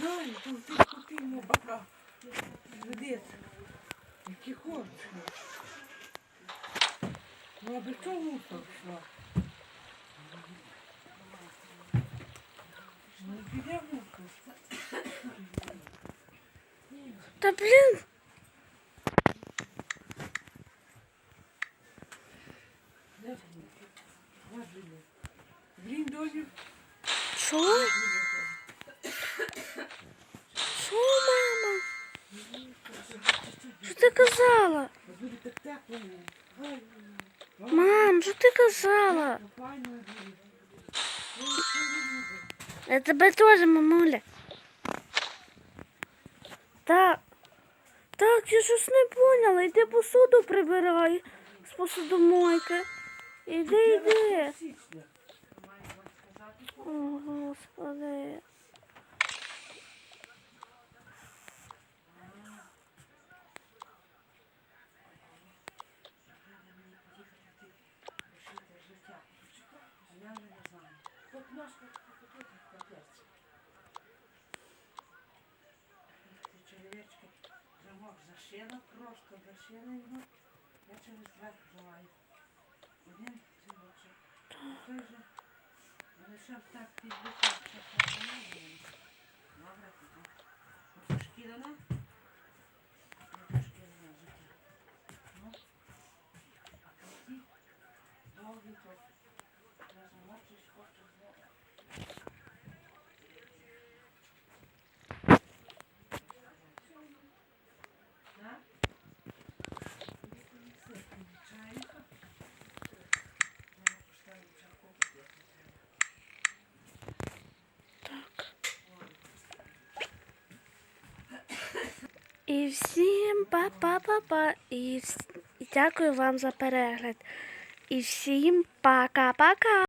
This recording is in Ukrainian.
Дай, тут ти купимо бака. Ведеться. Які хочеш. Ну, аби чого мусор йшла? Ну, піде мусор. Та блін. Де він? Ось він. Блін, долю. Що? Що, мама? Що ти казала? Мам, що ти казала? Я тебе теж, мамуля. Так. Так, я щось не поняла. Йди посуду прибирай з посудомойки. Іди, іди. От ножка тут капець. Черевички замок зашила, просто зашила його. Я через верх взуваю. Один цілочок. Той же лишав так підбитав, що постановлює. Добре, тоді. Оце І всім па-па-па-па. І, вс- і дякую вам за перегляд. І всім пока-пока.